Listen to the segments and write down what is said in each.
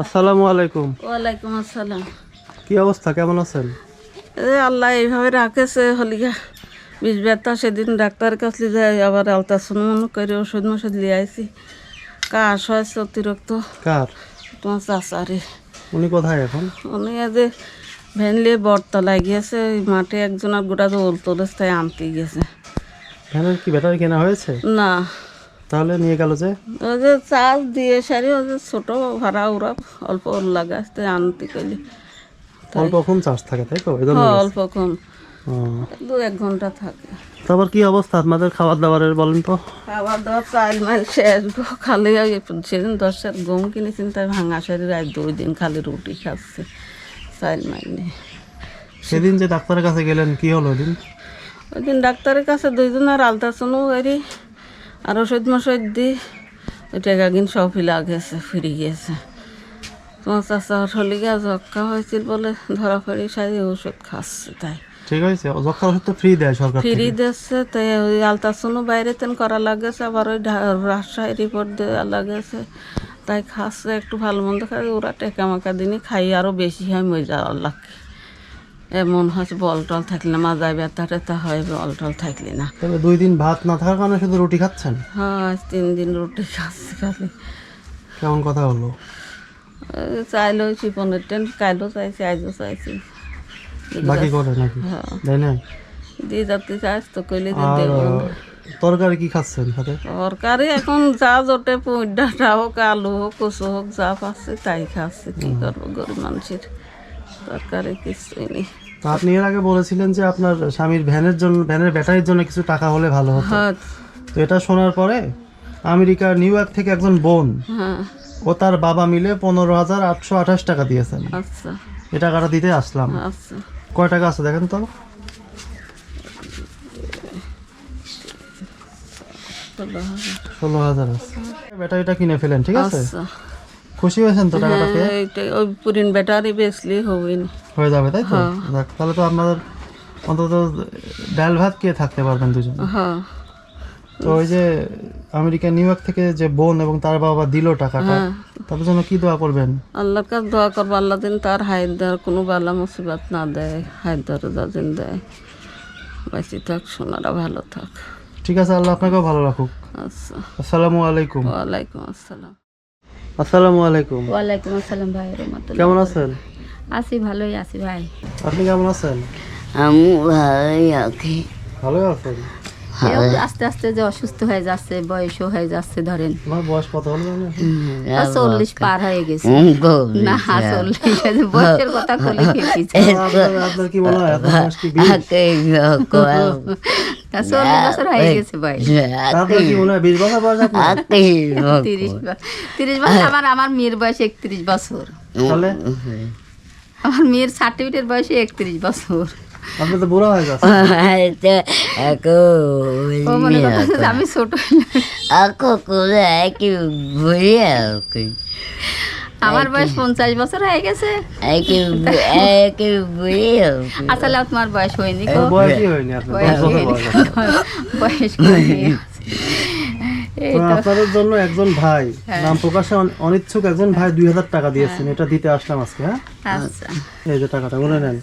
আসসালামু আলাইকুম। ওয়ালাইকুম আসসালাম। কি অবস্থা? কেমন আছেন? এ আল্লাহ এইভাবে রাখেছে হলিগা বিষ ব্যথা সেদিন ডাক্তার কাছে যাই আবার আলট্রাসাউন্ড করে ওষুধ মষুধ লিয়ে আইছি। কাশ হয়েছে অতিরিক্ত। কার? তোমার চাচারে। উনি কোথায় এখন? উনি আজ ভ্যানলে বটতলায় গিয়েছে মাঠে একজনের গোটা দোল তোলেস্তায় আনতে গেছে ভ্যানের কি ব্যাটারি কেনা হয়েছে? না। তাহলে নিয়ে গেল যে? ওই যে চার্জ দিয়ে সারি ওই যে ছোটো ভাড়া ওরা অল্প লাগাতে আনতে কইলে অল্পক্ষণ চার্জ থাকে তাই তো? এই জন্য হ্যাঁ, অল্প কম। দু এক ঘণ্টা থাকে। তারপর কি অবস্থা আপনাদের খাবার দাবারের বলেন তো? খাবার দাবার চাল মাল শেষ খালি সেদিন দশের গম কিনেছেন তাই ভাঙা শরীর আজ দুই দিন খালি রুটি খাচ্ছে চাল মাল নেই সেদিন যে ডাক্তারের কাছে গেলেন কি হলো ওই দিন? ওই দিন ডাক্তারের কাছে দুইজনের আলট্রাসাউন্ড করি। আর ওষুধ মষুধ দি ওই টাকা কিন সব ফিলা গেছে ফিরে গিয়েছে। তোমার চাষা হলে গিয়ে জক্কা হয়েছিল বলে ধরা পড়ি সারি ওষুধ খাচ্ছে তাই। ঠিক আছে যক্ষার ওষুধ তো ফ্রি দেয় সরকার ফ্রি দিচ্ছে তাই ওই বাইরে তেন করা লাগেছে আবার ওই রাজশাহী রিপোর্ট দেওয়া লাগেছে। তাই খাচ্ছে একটু ভালো মন্দ খাই ওরা টেকা মাকা দিনই খাই আরও বেশি হয় মজা লাগে। এমন হচ্ছে বল টল থাকলে না মাজায় ব্যথা ট্যাথা হয় বল টল থাকলে না। তবে দুই দিন ভাত না থাকার কারণে শুধু রুটি খাচ্ছেন? হ্যাঁ তিন দিন রুটি খাচ্ছি খালি। কেমন কথা হলো? ওই চাইলেও চিপনের টেন কাইলেও চাইছি আজও চাইছি। বাকি করে নাকি? হ্যাঁ। তাই না? দিয়ে যাতে চাইছ তো কইলে যে আর তরকারি কি খাচ্ছেন সাথে? তরকারি এখন যা জোটে পুঁই ডাঁটা হোক আলু হোক কচু হোক যা পাচ্ছে তাই খাচ্ছে। কি করব গরিব মানুষের তরকারি কিছুই নেই। আপনি এর আগে বলেছিলেন যে আপনার স্বামীর ভ্যানের জন্য ভ্যানের ব্যাটারির জন্য কিছু টাকা হলে ভালো হতো। হ্যাঁ। তো এটা শোনার পরে আমেরিকার নিউ ইয়র্ক থেকে একজন বোন হ্যাঁ। ও তার বাবা মিলে পনেরো হাজার আটশো আঠাশ টাকা দিয়েছেন। আচ্ছা। এই টাকাটা দিতে আসলাম। আচ্ছা। কয় টাকা আছে দেখেন তো? ষোলো হাজার। আছে। ব্যাটারিটা কিনে ফেলেন ঠিক আছে? আচ্ছা। খুশি হয়েছেন তো টাকাটা পেয়ে? হ্যাঁ, ওই পুরিন ব্যাটারি বেসলি হবে হয়ে যাবে তাই তো? হ্যাঁ। তাহলে তো আপনাদের অন্তত ডাল ভাত খেয়ে থাকতে পারবেন দুজন। হ্যাঁ। তো ওই যে আমেরিকা নিউ ইয়র্ক থেকে যে বোন এবং তার বাবা দিল টাকাটা হ্যাঁ। তাদের জন্য কি দোয়া করবেন? আল্লাহর কাছে দোয়া করব আল্লাহ দিন তার হায়াত দেওয়ার কোনো বালা মুসিবত না দেয় হায়দার দিন দেয়। বেঁচে থাক সোনারা ভালো থাক। ঠিক আছে আল্লাহ আপনাকেও ভালো রাখুক। আচ্ছা। আসসালামু আলাইকুম। ওয়ালাইকুম আসসালাম। আসসালামু আলাইকুম। ওয়ালাইকুম আসসালাম ভাই রহমতুল্লাহ। কেমন আছেন? আছি ভালোই আছি ভাই। আপনি কেমন আছেন? আমি ভালোই আছি। ভালো আছেন? আস্তে আস্তে যে অসুস্থ হয়ে যাচ্ছে বয়সও হয়ে যাচ্ছে ধরেন। বয়স কত হলো চল্লিশ পার হয়ে গেছে। না চল্লিশ বয়সের কথা বলে হয়? চল্লিশ বছর হয়ে গেছে হয় বয়স তিরিশ তিরিশ বছর আমার আমার মেয়ের বয়স একত্রিশ বছর। আমার মেয়ের সার্টিফিকেটের বয়স একত্রিশ বছর। আপনি তো বুড়ো হয়ে ও মনে করতেছে যে আমি ছোট beliau aku আমার বয়স পঞ্চাশ বছর হয়ে গেছে। আসলে তোমার বয়স হয়নি বয়স আপনাদের জন্য একজন ভাই নাম প্রকাশে অনিচ্ছুক একজন ভাই দুই হাজার টাকা দিয়েছেন। এটা দিতে আসলাম আজকে হ্যাঁ? আচ্ছা। এই যে টাকাটা মনে নেন।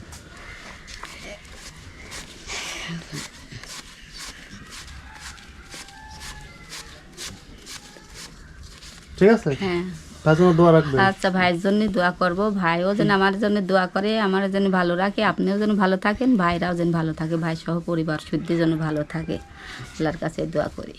ঠিক আছে? হ্যাঁ। তার জন্য দোয়া রাখবেন। আচ্ছা ভাইয়ের জন্য দোয়া করব। ভাইও যেন আমার জন্য দোয়া করে আমার যেন ভালো রাখে আপনিও যেন ভালো থাকেন ভাইরাও যেন ভালো থাকে ভাই সহ পরিবার শুদ্ধি যেন ভালো থাকে। আল্লাহর কাছে দোয়া করি।